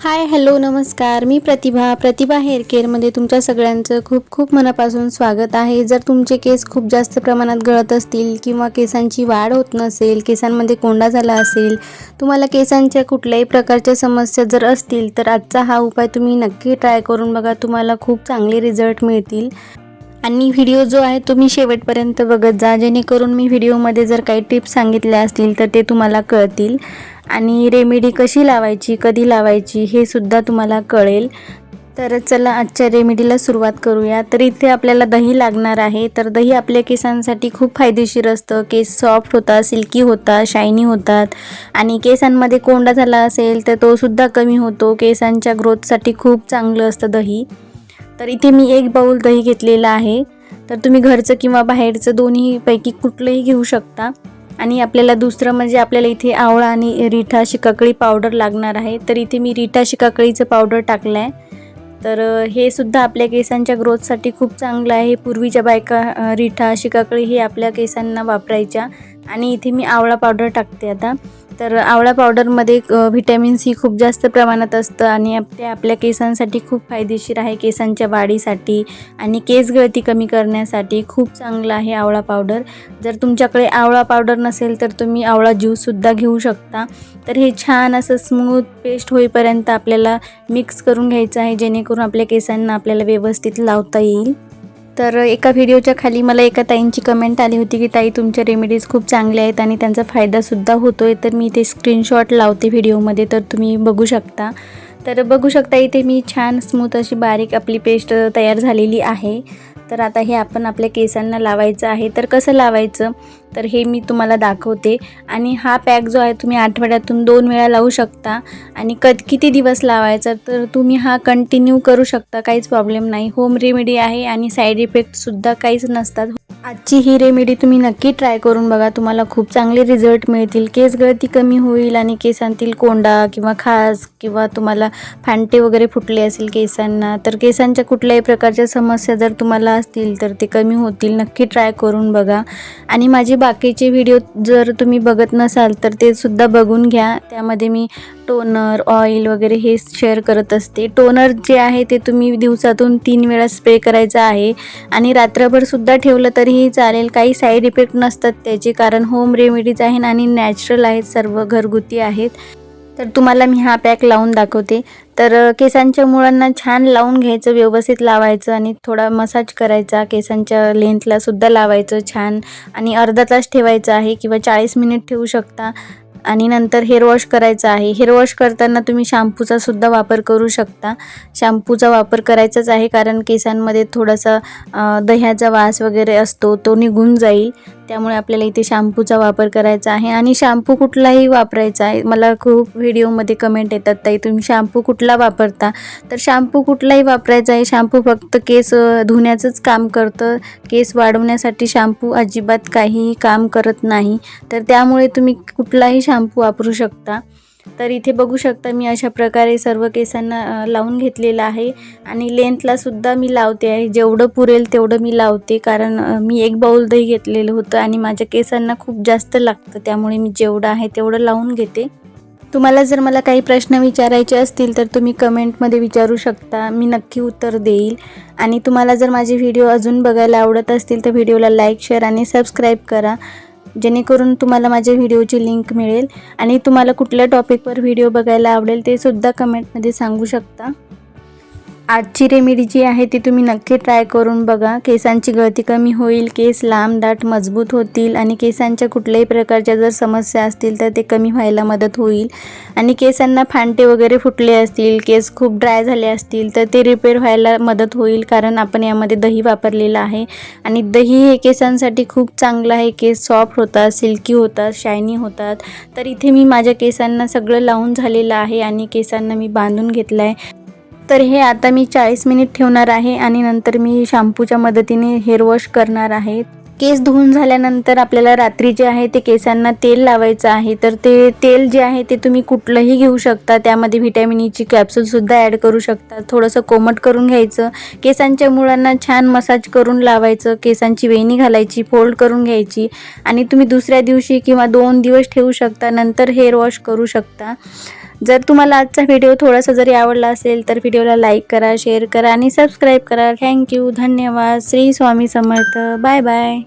Hi hello नमस्कार. मी प्रतिभा प्रतिभा hair केअरमध्ये तुमच्या सगळ्यांचं खूप खूप मनापासून स्वागत आहे. जर तुमचे केस खूप जास्त प्रमाणात गळत असतील किंवा केसांची वाढ होत नसेल केसांमध्ये कोंडा झाला असेल तुम्हाला केसांच्या कुठल्याही प्रकारच्या समस्या जर असतील तर आजचा हा उपाय तुम्ही नक्की ट्राय करून बघा. तुम्हाला खूप चांगले रिझल्ट मिळतील. आणि व्हिडिओ जो आहे तुम्ही शेवटपर्यंत बघत जा. जेणेकरून मी व्हिडिओमध्ये जर काही टिप्स सांगितल्या असतील तर ते तुम्हाला कळतील. आणि रेमेडी कशी लावायची कधी लावायची हे सुद्धा तुम्हाला कळेल. तर चला आजच्या रेमेडीला सुरुवात करूया. तर इथे आपल्याला दही लागणार आहे. तर दही आपल्या केसांसाठी खूप फायदेशीर असतं. केस सॉफ्ट होतात सिल्की होतात शायनी होतात. आणि केसांमध्ये कोंडा झाला असेल तर तो सुद्धा कमी होतो. केसांच्या ग्रोथसाठी खूप चांगलं असतं दही. तर इथे मी एक बाऊल दही घेतलेलं आहे. तर तुम्ही घरचं किंवा बाहेरचं दोन्हीपैकी कुठलंही घेऊ शकता. आणि आपल्याला दुसरं म्हणजे आपल्याला इथे आवळा आणि रिठा शिकाकळी पावडर लागणार आहे. तर इथे मी रिठा शिकाकळीचं पावडर टाकलं आहे तर हे सुद्धा आपल्या केसांच्या ग्रोथसाठी खूप चांगलं आहे. पूर्वीच्या बायका रिठा शिकाकळी हे आपल्या केसांना वापरायच्या. आणि इथे मी आवळा पावडर टाकते आता. तर आवळा पावडरमध्ये व्हिटॅमिन सी खूप जास्त प्रमाणात असतं आणि ते आपल्या केसांसाठी खूप फायदेशीर आहे. केसांच्या वाढीसाठी आणि केस गळती कमी करण्यासाठी खूप चांगलं आहे आवळा पावडर जर तुमच्याकडे आवळा पावडर नसेल तर तुम्ही आवळा ज्यूससुद्धा घेऊ शकता. तर हे छान असं स्मूथ पेस्ट होईपर्यंत आपल्याला मिक्स करून घ्यायचं आहे जेणेकरून आपल्या केसांना आपल्याला व्यवस्थित लावता येईल. तर एका व्हिडिओच्या खाली मला एका ताईंची कमेंट आली होती की ताई तुमच्या रेमेडीज खूप चांगल्या आहेत आणि त्यांचा फायदासुद्धा होतो आहे तर मी ते स्क्रीनशॉट लावते व्हिडिओमध्ये तर तुम्ही बघू शकता. तर बघू शकता इथे मी छान स्मूथ अशी बारीक आपली पेस्ट तयार झालेली आहे. तर आता हे आपण आपल्या केसांना लावायचं आहे. तर कसं लावायचं? तर हे मी तुम्हाला दाखवते. आणि हा पॅक जो आहे तुम्ही आठवड्यातून दोन वेळा लावू शकता. आणि कद किती दिवस लावायचा तर तुम्ही हा कंटिन्यू करू शकता. काहीच प्रॉब्लेम नाही. होम रेमेडी आहे आणि साईड इफेक्टसुद्धा काहीच नसतात. आजची ही रेमेडी तुम्ही नक्की ट्राय करून बघा. तुम्हाला खूप चांगले रिझल्ट मिळतील. केस गळती कमी होईल आणि केसांतील कोंडा किंवा खाज किंवा तुम्हाला फांटे वगैरे फुटले असेल केसांना तर केसांच्या कुठल्याही प्रकारच्या समस्या जर तुम्हाला असतील तर ते कमी होतील. नक्की ट्राय करून बघा. आणि माझे बाकीचे व्हिडिओ जर तुम्ही बघत नसाल तर ते सुद्धा बघून घ्या. त्यामध्ये मी टोनर ऑइल वगैरे हे शेअर करत असते. टोनर जे आहे ते तुम्ही दिवसातून तीन वेळा स्प्रे करायचा आहे. आणि रात्रभर सुद्धा ठेवलं तरीही चालेल. काही साईड इफेक्ट नसतात त्याचे कारण होम रेमेडीज आहेत आणि नॅचरल आहेत सर्व घरगुती आहेत. तर तुम्हाला मी हा पॅक लावून दाखवते. तर केसांच्या मुळांना छान लावून घ्यायचं व्यवस्थित लावायचं आणि थोडा मसाज करायचा. केसांच्या लेंथला सुद्धा लावायचं छान. आणि अर्धा तास ठेवायचं आहे किंवा चाळीस मिनिट ठेवू शकता. आणि नंतर हेअर वॉश करायचा आहे. हेअर वॉश करताना तुम्ही शॅम्पूचा सुद्धा वापर करू शकता. शॅम्पूचा वापर करायचाच आहे कारण केसांमध्ये थोडासा दह्याचा वास वगैरे असतो तो निघून जाईल. त्यामुळे आपल्याला इथे शॅम्पूचा वापर करायचा आहे. आणि शॅम्पू कुठलाही वापरायचा आहे. मला खूप व्हिडिओमध्ये कमेंट येतात ताई तुम्ही शॅम्पू कुठला वापरता? तर शॅम्पू कुठलाही वापरायचा आहे. शॅम्पू फक्त केस धुण्याचंच काम करतं. केस वाढवण्यासाठी शॅम्पू अजिबात काहीही काम करत नाही. तर त्यामुळे तुम्ही कुठलाही शॅम्पू वापरू शकता. तर इथे बघू शकता मी अशा प्रकारे सर्व केसांना लावून घेतलेलं आहे. आणि लेंथलासुद्धा मी लावते आहे. जेवढं पुरेल तेवढं मी लावते. कारण मी एक बाऊल दही घेतलेलं होतं आणि माझ्या केसांना खूप जास्त लागतं. त्यामुळे मी जेवढं आहे तेवढं लावून घेते. तुम्हाला जर मला काही प्रश्न विचारायचे असतील तर तुम्ही कमेंटमध्ये विचारू शकता. मी नक्की उत्तर देईल. आणि तुम्हाला जर माझे व्हिडिओ अजून बघायला आवडत असतील तर व्हिडिओला लाईक शेअर आणि सबस्क्राईब करा. जेणेकरून तुम्हाला माझ्या व्हिडिओची लिंक मिळेल. आणि तुम्हाला कुठल्या टॉपिकवर व्हिडिओ बघायला आवडेल ते सुद्धा कमेंटमध्ये सांगू शकता. आजची रेमेडी जी आहे ती तुम्ही नक्की ट्राय करून बघा. केसांची गळती कमी होईल केस लांब दाट मजबूत होतील आणि केसांच्या कुठल्याही प्रकारच्या जर समस्या असतील तर ते कमी व्हायला मदत होईल. आणि केसांना फांटे वगैरे फुटले असतील केस खूप ड्राय झाले असतील तर ते रिपेअर व्हायला मदत होईल कारण आपण यामध्ये दही वापरलेलं आहे. आणि दही हे केसांसाठी खूप चांगलं आहे. केस सॉफ्ट होतात सिल्की होतात शायनी होतात. तर इथे मी माझ्या केसांना सगळं लावून झालेलं आहे आणि केसांना मी बांधून घेतलं आहे तर हे आता मी चाळीस मिनिट ठेवणार आहे आणि नंतर मी शॅम्पूच्या मदतीने हेअर वॉश करणार आहे. केस धुवून झाल्यानंतर आपल्याला रात्री जे आहे ते केसांना तेल लावायचं आहे. तर ते तेल जे आहे ते तुम्ही कुठलंही घेऊ शकता. त्यामध्ये व्हिटॅमिन ईची कॅप्सूलसुद्धा ॲड करू शकता. थोडंसं कोमट करून घ्यायचं. केसांच्या मुळांना छान मसाज करून लावायचं. केसांची वेणी घालायची फोल्ड करून घ्यायची. आणि तुम्ही दुसऱ्या दिवशी किंवा दोन दिवस ठेवू शकता. नंतर हेअर वॉश करू शकता. जर तुम्हाला आजचा व्हिडिओ थोडासा जरी आवडला असेल तर व्हिडिओला लाईक करा शेअर करा आणि सबस्क्राईब करा. थँक्यू धन्यवाद. श्री स्वामी समर्थ. Bye bye